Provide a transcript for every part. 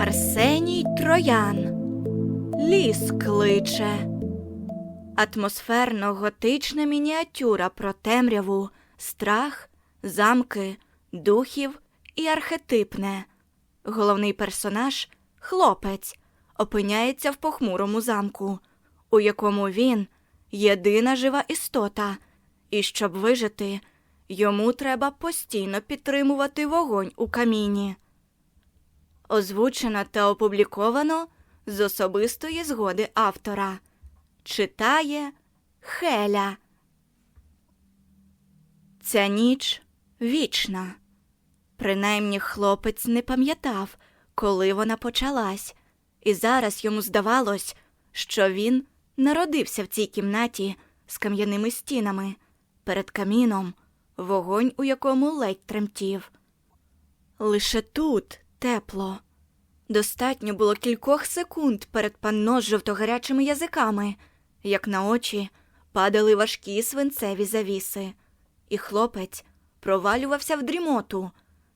Арсеній Троян. Ліс кличе. Атмосферно готична мініатюра про темряву, страх, замки, духів і архетипне. Головний персонаж хлопець, опиняється в похмурому замку, у якому він єдина жива істота, і щоб вижити, йому треба постійно підтримувати вогонь у каміні. Озвучено та опубліковано з особистої згоди автора. Читає Хеля. Ця ніч вічна. Принаймні хлопець не пам'ятав, коли вона почалась, і зараз йому здавалось, що він народився в цій кімнаті з кам'яними стінами, перед каміном, вогонь у якому ледь тремтів. Лише тут тепло. Достатньо було кількох секунд перед панно з жовтогарячими язиками, як на очі падали важкі свинцеві завіси, і хлопець провалювався в дрімоту,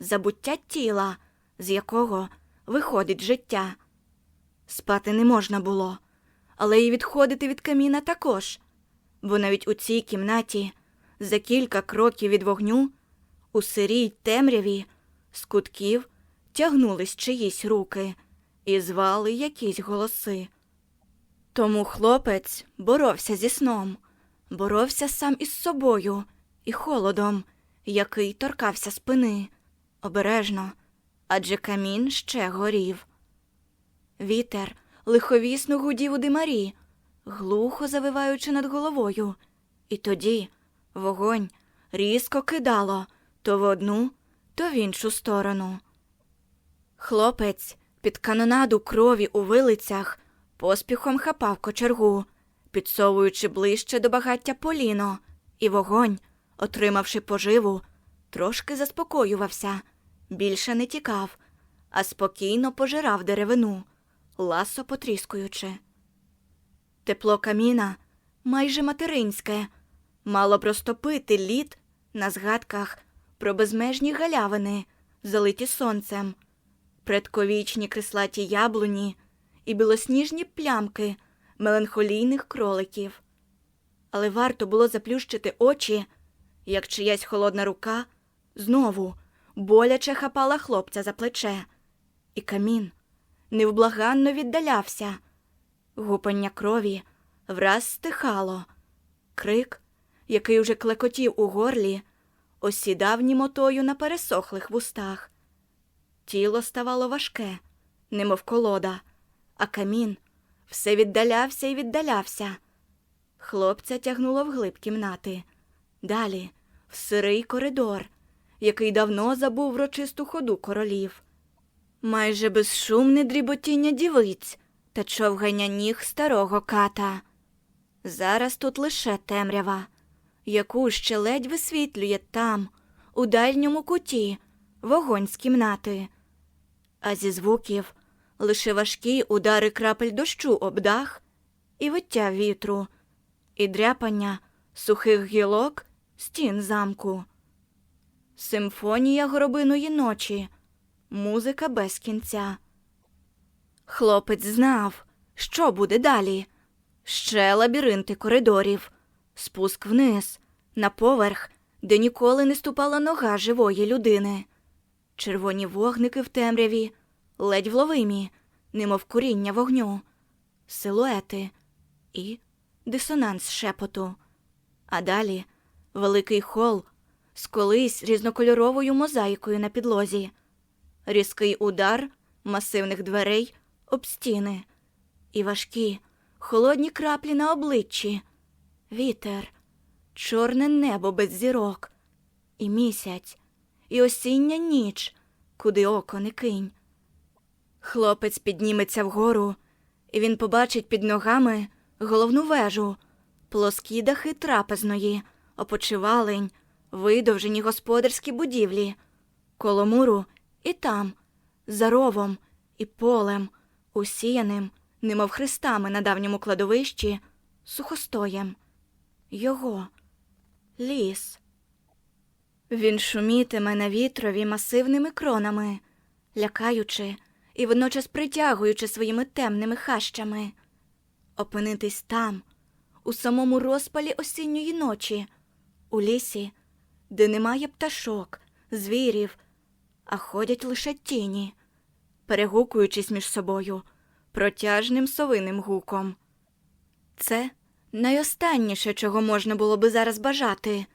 забуття тіла, з якого виходить життя. Спати не можна було, але й відходити від каміна також, бо навіть у цій кімнаті, за кілька кроків від вогню, у сирій темряві, з кутків тягнулись чиїсь руки і звали якісь голоси. Тому хлопець боровся зі сном, боровся сам із собою і холодом, який торкався спини, обережно, адже камін ще горів. Вітер лиховісно гудів у димарі, глухо завиваючи над головою, і тоді вогонь різко кидало то в одну, то в іншу сторону. Хлопець під канонаду крові у вилицях поспіхом хапав кочергу, підсовуючи ближче до багаття поліно, і вогонь, отримавши поживу, трошки заспокоювався, більше не тікав, а спокійно пожирав деревину, ласо потріскуючи. Тепло каміна майже материнське, мало б розтопити лід на згадках про безмежні галявини, залиті сонцем, предковічні крислаті яблуні і білосніжні плямки меланхолійних кроликів. Але варто було заплющити очі, як чиясь холодна рука знову боляче хапала хлопця за плече, і камін невблаганно віддалявся. Гупання крові враз стихало. Крик, який уже клекотів у горлі, осідав німотою на пересохлих вустах. Тіло ставало важке, немов колода, а камін все віддалявся і віддалявся. Хлопця тягнуло вглиб кімнати. Далі, в сирий коридор, який давно забув врочисту ходу королів. Майже безшумне дріботіння дівиць та човгання ніг старого ката. Зараз тут лише темрява, яку ще ледь висвітлює там, у дальньому куті, вогонь з кімнати. А зі звуків лише важкі удари крапель дощу об дах і виття вітру, і дряпання сухих гілок стін замку. Симфонія горобиної ночі, музика без кінця. Хлопець знав, що буде далі. Ще лабіринти коридорів, спуск вниз, на поверх, де ніколи не ступала нога живої людини. Червоні вогники в темряві, ледь вловимі, немов куріння вогню, силуети і дисонанс шепоту. А далі великий хол з колись різнокольоровою мозаїкою на підлозі, різкий удар масивних дверей об стіни. І важкі, холодні краплі на обличчі, вітер, чорне небо без зірок, і місяць, і осіння ніч, куди око не кинь. Хлопець підніметься вгору, і він побачить під ногами головну вежу, плоскі дахи трапезної, опочивалень, видовжені господарські будівлі, коло муру і там, за ровом і полем, усіяним, немов хрестами на давньому кладовищі, сухостоєм. Його ліс. Він шумітиме на вітрові масивними кронами, лякаючи і водночас притягуючи своїми темними хащами. Опинитись там, у самому розпалі осінньої ночі, у лісі, де немає пташок, звірів, а ходять лише тіні, перегукуючись між собою протяжним совиним гуком. Це найостанніше, чого можна було би зараз бажати.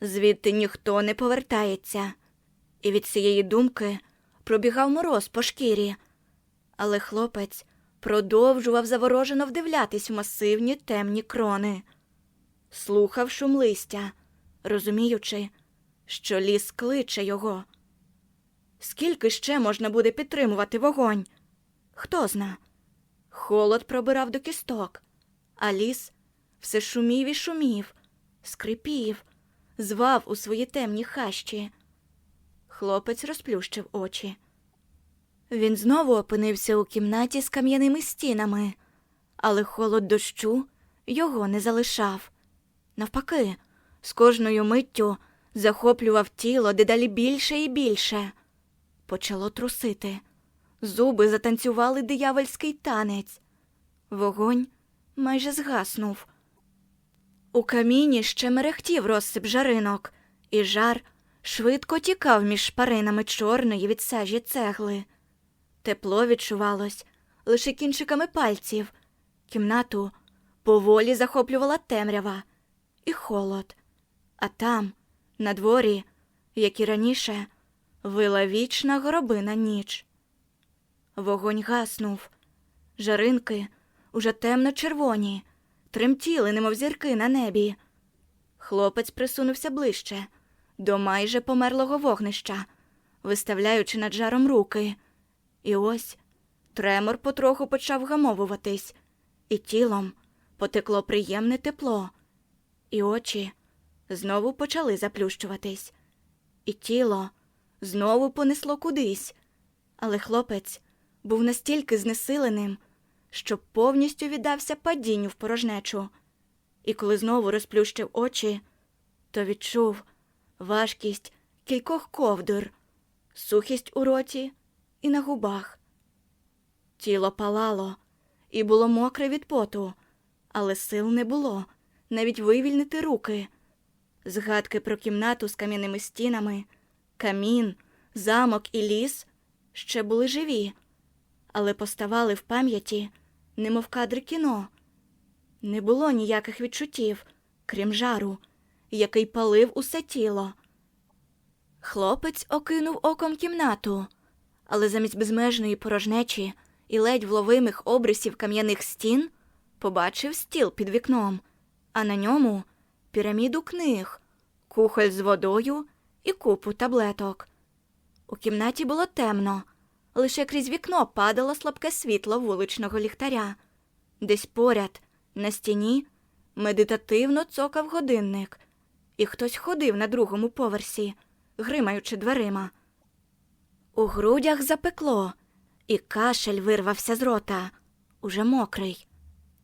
Звідти ніхто не повертається, і від цієї думки пробігав мороз по шкірі. Але хлопець продовжував заворожено вдивлятись в масивні темні крони, слухав шум листя, розуміючи, що ліс кличе його. Скільки ще можна буде підтримувати вогонь? Хто зна? Холод пробирав до кісток, а ліс все шумів і шумів, скрипів, звав у свої темні хащі. Хлопець розплющив очі. Він знову опинився у кімнаті з кам'яними стінами, але холод дощу його не залишав. Навпаки, з кожною миттю захоплював тіло дедалі більше і більше. Почало трусити. Зуби затанцювали диявольський танець. Вогонь майже згаснув. У каміні ще мерехтів розсип жаринок, і жар швидко тікав між шпаринами чорної від сажі цегли. Тепло відчувалось лише кінчиками пальців. Кімнату поволі захоплювала темрява і холод. А там, на дворі, як і раніше, вила вічна горобина ніч. Вогонь гаснув. Жаринки уже темно-червоні, тремтіли, немов зірки на небі. Хлопець присунувся ближче, до майже померлого вогнища, виставляючи над жаром руки. І ось тремор потроху почав гамовуватись, і тілом потекло приємне тепло, і очі знову почали заплющуватись, і тіло знову понесло кудись, але хлопець був настільки знесиленим, що повністю віддався падінню в порожнечу, і коли знову розплющив очі, то відчув важкість кількох ковдр, сухість у роті і на губах. Тіло палало і було мокре від поту, але сил не було навіть вивільнити руки. Згадки про кімнату з кам'яними стінами, камін, замок і ліс ще були живі, але поставали в пам'яті, немов кадри кіно. Не було ніяких відчуттів, крім жару, який палив усе тіло. Хлопець окинув оком кімнату, але замість безмежної порожнечі і ледь вловимих обрисів кам'яних стін побачив стіл під вікном, а на ньому піраміду книг, кухоль з водою і купу таблеток. У кімнаті було темно, лише крізь вікно падало слабке світло вуличного ліхтаря. Десь поряд, на стіні, медитативно цокав годинник, і хтось ходив на другому поверсі, гримаючи дверима. У грудях запекло, і кашель вирвався з рота, уже мокрий.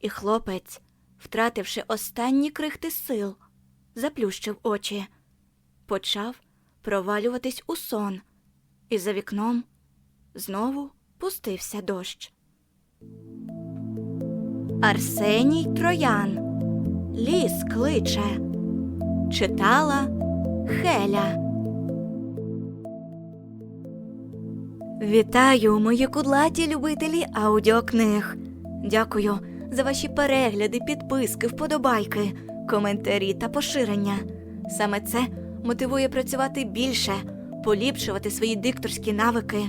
І хлопець, втративши останні крихти сил, заплющив очі, почав провалюватись у сон, і за вікном знову пустився дощ. Арсеній Троян Ліс кличе. Читала Хеля. Вітаю, мої кудлаті любителі аудіокниг. Дякую за ваші перегляди, підписки, вподобайки, коментарі та поширення. Саме це мотивує працювати більше, поліпшувати свої дикторські навики,